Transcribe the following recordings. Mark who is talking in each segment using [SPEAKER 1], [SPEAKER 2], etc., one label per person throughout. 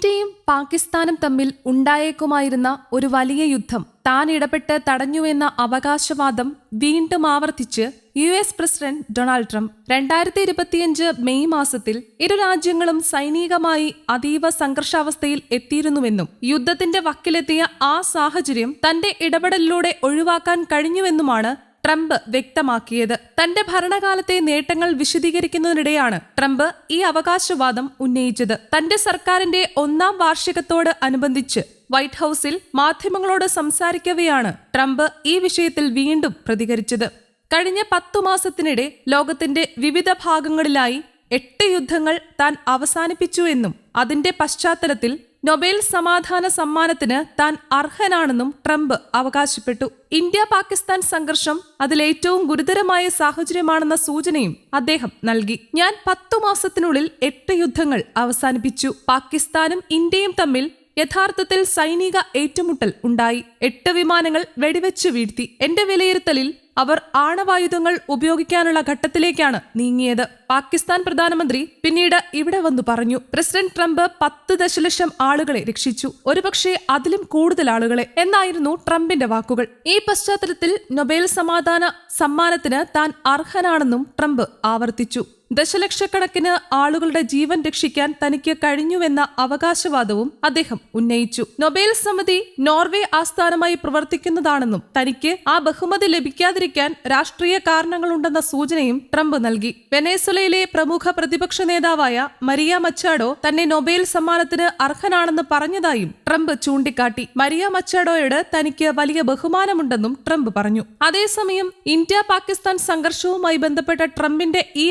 [SPEAKER 1] ഇന്ത്യയും പാകിസ്ഥാനും തമ്മിൽ ഉണ്ടായേക്കുമായിരുന്ന ഒരു വലിയ യുദ്ധം താൻ ഇടപെട്ട് തടഞ്ഞുവെന്ന അവകാശവാദം വീണ്ടും ആവർത്തിച്ച് U S president Donald Trump രണ്ടായിരത്തി ഇരുപത്തിയഞ്ച് മെയ് മാസത്തിൽ ഇരു രാജ്യങ്ങളും സൈനികമായി അതീവ സംഘർഷാവസ്ഥയിൽ എത്തിയിരുന്നുവെന്നും യുദ്ധത്തിന്റെ വക്കിലെത്തിയ ആ സാഹചര്യം തന്റെ ഇടപെടലിലൂടെ ഒഴിവാക്കാൻ കഴിഞ്ഞുവെന്നുമാണ് ട്രംപ് വ്യക്തമാക്കിയത്. തന്റെ ഭരണകാലത്തെ നേട്ടങ്ങൾ വിശദീകരിക്കുന്നതിനിടെയാണ് ട്രംപ് ഈ അവകാശവാദം ഉന്നയിച്ചത്. തന്റെ സർക്കാരിന്റെ ഒന്നാം വാർഷികത്തോട് അനുബന്ധിച്ച് വൈറ്റ് ഹൌസിൽ മാധ്യമങ്ങളോട് സംസാരിക്കവെയാണ് ട്രംപ് ഈ വിഷയത്തിൽ വീണ്ടും പ്രതികരിച്ചത്. കഴിഞ്ഞ പത്തു മാസത്തിനിടെ ലോകത്തിന്റെ വിവിധ ഭാഗങ്ങളിലായി എട്ട് യുദ്ധങ്ങൾ താൻ അവസാനിപ്പിച്ചു എന്നും അതിന്റെ പശ്ചാത്തലത്തിൽ നൊബേൽ സമാധാന സമ്മാനത്തിന് താൻ അർഹനാണെന്നും ട്രംപ് അവകാശപ്പെട്ടു. ഇന്ത്യ പാകിസ്ഥാൻ സംഘർഷം അതിലേറ്റവും ഗുരുതരമായ സാഹചര്യമാണെന്ന സൂചനയും അദ്ദേഹം നൽകി. ഞാൻ പത്തു മാസത്തിനുള്ളിൽ എട്ട് യുദ്ധങ്ങൾ അവസാനിപ്പിച്ചു. പാകിസ്ഥാനും ഇന്ത്യയും തമ്മിൽ യഥാർത്ഥത്തിൽ സൈനിക ഏറ്റുമുട്ടൽ ഉണ്ടായി. എട്ട് വിമാനങ്ങൾ വെടിവെച്ച് വീഴ്ത്തി. എന്റെ വിലയിരുത്തലിൽ അവർ ആണവായുധങ്ങൾ ഉപയോഗിക്കാനുള്ള ഘട്ടത്തിലേക്കാണ് നീങ്ങിയത്. പാകിസ്ഥാൻ പ്രധാനമന്ത്രി പിന്നീട് ഇവിടെ വന്നു പറഞ്ഞു. പ്രസിഡന്റ് ട്രംപ് പത്ത് ദശലക്ഷം ആളുകളെ രക്ഷിച്ചു. ഒരുപക്ഷെ അതിലും കൂടുതൽ ആളുകളെ. എന്നായിരുന്നു ട്രംപിന്റെ വാക്കുകൾ. ഈ പശ്ചാത്തലത്തിൽ നൊബേൽ സമാധാന സമ്മാനത്തിന് താൻ അർഹനാണെന്നും ട്രംപ് ആവർത്തിച്ചു. ദശലക്ഷക്കണക്കിന് ആളുകളുടെ ജീവൻ രക്ഷിക്കാൻ തനിക്ക് കഴിഞ്ഞുവെന്ന അവകാശവാദവും അദ്ദേഹം ഉന്നയിച്ചു. നൊബേൽ സമിതി നോർവേ ആസ്ഥാനമായി പ്രവർത്തിക്കുന്നതാണെന്നും തനിക്ക് ആ ബഹുമതി ലഭിക്കാതിരിക്കാൻ രാഷ്ട്രീയ കാരണങ്ങളുണ്ടെന്ന സൂചനയും ട്രംപ് നൽകി. വെനേസുലയിലെ പ്രമുഖ പ്രതിപക്ഷ നേതാവായ മരിയ മച്ചാഡോ തന്നെ നൊബേൽ സമ്മാനത്തിന് അർഹനാണെന്ന് പറഞ്ഞതായും ട്രംപ് ചൂണ്ടിക്കാട്ടി. മരിയ മച്ചാഡോയോട് തനിക്ക് വലിയ ബഹുമാനമുണ്ടെന്നും ട്രംപ് പറഞ്ഞു. അതേസമയം ഇന്ത്യ പാകിസ്ഥാൻ സംഘർഷവുമായി ബന്ധപ്പെട്ട ട്രംപിന്റെ ഈ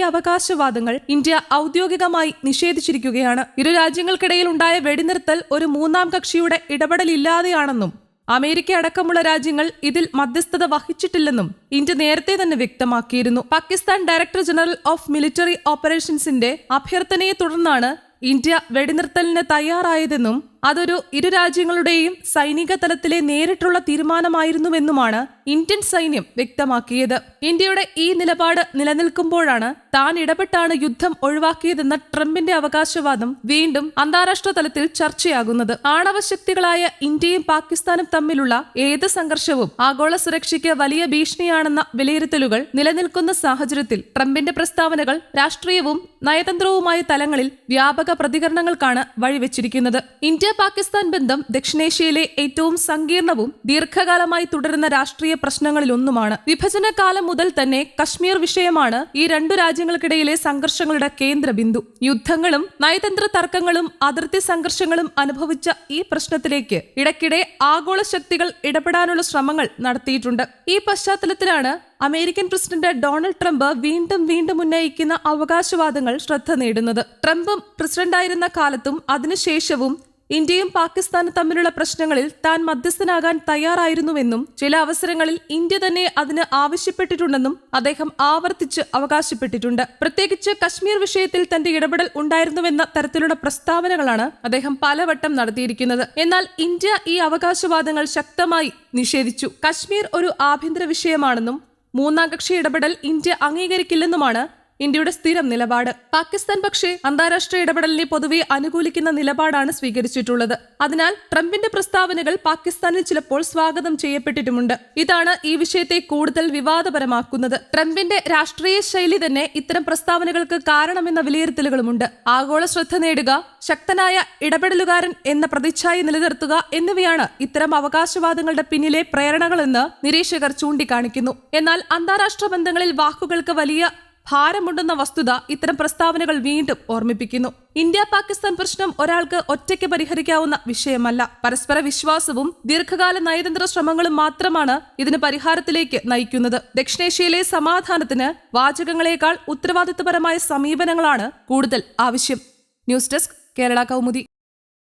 [SPEAKER 1] അവകാശവാദങ്ങൾ ഇന്ത്യ ഔദ്യോഗികമായി നിഷേധിച്ചിരിക്കുകയാണ്. ഇരു രാജ്യങ്ങൾക്കിടയിൽ ഉണ്ടായ വെടിനിർത്തൽ ഒരു മൂന്നാം കക്ഷിയുടെ ഇടപെടലില്ലാതെയാണെന്നും അമേരിക്ക അടക്കമുള്ള രാജ്യങ്ങൾ ഇതിൽ മധ്യസ്ഥത വഹിച്ചിട്ടില്ലെന്നും ഇന്ത്യ നേരത്തെ തന്നെ വ്യക്തമാക്കിയിരുന്നു. Pakistan director general of military ഓപ്പറേഷൻസിന്റെ അഭ്യർത്ഥനയെ തുടർന്നാണ് ഇന്ത്യ വെടിനിർത്തലിന് തയ്യാറായതെന്നും അതൊരു ഇരു രാജ്യങ്ങളുടെയും സൈനിക തലത്തിലെ നേരിട്ടുള്ള തീരുമാനമായിരുന്നുവെന്നുമാണ് ഇന്ത്യൻ സൈന്യം വ്യക്തമാക്കിയത്. ഇന്ത്യയുടെ ഈ നിലപാട് നിലനിൽക്കുമ്പോഴാണ് താൻ ഇടപെട്ടാണ് യുദ്ധം ഒഴിവാക്കിയതെന്ന ട്രംപിന്റെ അവകാശവാദം വീണ്ടും അന്താരാഷ്ട്ര തലത്തിൽ ചർച്ചയാകുന്നത്. ആണവശക്തികളായ ഇന്ത്യയും പാകിസ്ഥാനും തമ്മിലുള്ള ഏത് സംഘർഷവും ആഗോള സുരക്ഷയ്ക്ക് വലിയ ഭീഷണിയാണെന്ന വിലയിരുത്തലുകൾ നിലനിൽക്കുന്ന സാഹചര്യത്തിൽ ട്രംപിന്റെ പ്രസ്താവനകൾ രാഷ്ട്രീയവും നയതന്ത്രവുമായ തലങ്ങളിൽ വ്യാപക പ്രതികരണങ്ങൾക്കാണ് വഴിവെച്ചിരിക്കുന്നത്. ഇന്ത്യ പാകിസ്ഥാൻ ബന്ധം ദക്ഷിണേഷ്യയിലെ ഏറ്റവും സങ്കീർണവും ദീർഘകാലമായി തുടരുന്ന രാഷ്ട്രീയ പ്രശ്നങ്ങളിലൊന്നുമാണ്. വിഭജന കാലം മുതൽ തന്നെ കശ്മീർ വിഷയമാണ് ഈ രണ്ടു രാജ്യങ്ങൾക്കിടയിലെ സംഘർഷങ്ങളുടെ കേന്ദ്ര ബിന്ദു യുദ്ധങ്ങളും നയതന്ത്ര തർക്കങ്ങളും അതിർത്തി സംഘർഷങ്ങളും അനുഭവിച്ച ഈ പ്രശ്നത്തിലേക്ക് ഇടയ്ക്കിടെ ആഗോള ശക്തികൾ ഇടപെടാനുള്ള ശ്രമങ്ങൾ നടത്തിയിട്ടുണ്ട്. ഈ പശ്ചാത്തലത്തിലാണ് അമേരിക്കൻ പ്രസിഡന്റ് ഡൊണാൾഡ് ട്രംപ് വീണ്ടും വീണ്ടും ഉന്നയിക്കുന്ന അവകാശവാദങ്ങൾ ശ്രദ്ധ നേടുന്നത്. ട്രംപും പ്രസിഡന്റായിരുന്ന കാലത്തും അതിനുശേഷവും ഇന്ത്യയും പാകിസ്ഥാനും തമ്മിലുള്ള പ്രശ്നങ്ങളിൽ താൻ മധ്യസ്ഥനാകാൻ തയ്യാറായിരുന്നുവെന്നും ചില അവസരങ്ങളിൽ ഇന്ത്യ തന്നെ അതിന് ആവശ്യപ്പെട്ടിട്ടുണ്ടെന്നും അദ്ദേഹം ആവർത്തിച്ച് അവകാശപ്പെട്ടിട്ടുണ്ട്. പ്രത്യേകിച്ച് കശ്മീർ വിഷയത്തിൽ തന്റെ ഇടപെടൽ ഉണ്ടായിരുന്നുവെന്ന തരത്തിലുള്ള പ്രസ്താവനകളാണ് അദ്ദേഹം പലവട്ടം നടത്തിയിരിക്കുന്നത്. എന്നാൽ ഇന്ത്യ ഈ അവകാശവാദങ്ങൾ ശക്തമായി നിഷേധിച്ചു. കശ്മീർ ഒരു ആഭ്യന്തര വിഷയമാണെന്നും മൂന്നാം കക്ഷി ഇടപെടൽ ഇന്ത്യ അംഗീകരിക്കില്ലെന്നുമാണ് ഇന്ത്യയുടെ സ്ഥിരം നിലപാട്. പാകിസ്ഥാൻ പക്ഷേ അന്താരാഷ്ട്ര ഇടപെടലിനെ പൊതുവെ അനുകൂലിക്കുന്ന നിലപാടാണ് സ്വീകരിച്ചിട്ടുള്ളത്. അതിനാൽ ട്രംപിന്റെ പ്രസ്താവനകൾ പാകിസ്ഥാനിൽ ചിലപ്പോൾ സ്വാഗതം ചെയ്യപ്പെട്ടിട്ടുമുണ്ട്. ഇതാണ് ഈ വിഷയത്തെ കൂടുതൽ വിവാദപരമാക്കുന്നത്. ട്രംപിന്റെ രാഷ്ട്രീയ ശൈലി തന്നെ ഇത്തരം പ്രസ്താവനകൾക്ക് കാരണമെന്ന വിലയിരുത്തലുകളുമുണ്ട്. ആഗോള ശ്രദ്ധ നേടുക ശക്തനായ ഇടപെടലുകാരൻ എന്ന പ്രതിച്ഛായ നിലനിർത്തുക എന്നിവയാണ് ഇത്തരം അവകാശവാദങ്ങളുടെ പിന്നിലെ പ്രേരണകളെന്ന് നിരീക്ഷകർ ചൂണ്ടിക്കാണിക്കുന്നു. എന്നാൽ അന്താരാഷ്ട്ര ബന്ധങ്ങളിൽ വാക്കുകൾക്ക് വലിയ ഭാരമുണ്ടെന്ന വസ്തുത ഇത്തരം പ്രസ്താവനകൾ വീണ്ടും ഓർമ്മിപ്പിക്കുന്നു. ഇന്ത്യ പാകിസ്ഥാൻ പ്രശ്നം ഒരാൾക്ക് ഒറ്റയ്ക്ക് പരിഹരിക്കാവുന്ന വിഷയമല്ല. പരസ്പര വിശ്വാസവും ദീർഘകാല നയതന്ത്ര ശ്രമങ്ങളും മാത്രമാണ് ഇതിന് പരിഹാരത്തിലേക്ക് നയിക്കുന്നത്. ദക്ഷിണേഷ്യയിലെ സമാധാനത്തിന് വാചകങ്ങളെക്കാൾ ഉത്തരവാദിത്വപരമായ സമീപനങ്ങളാണ് കൂടുതൽ ആവശ്യം. News desk Kerala Kaumudi.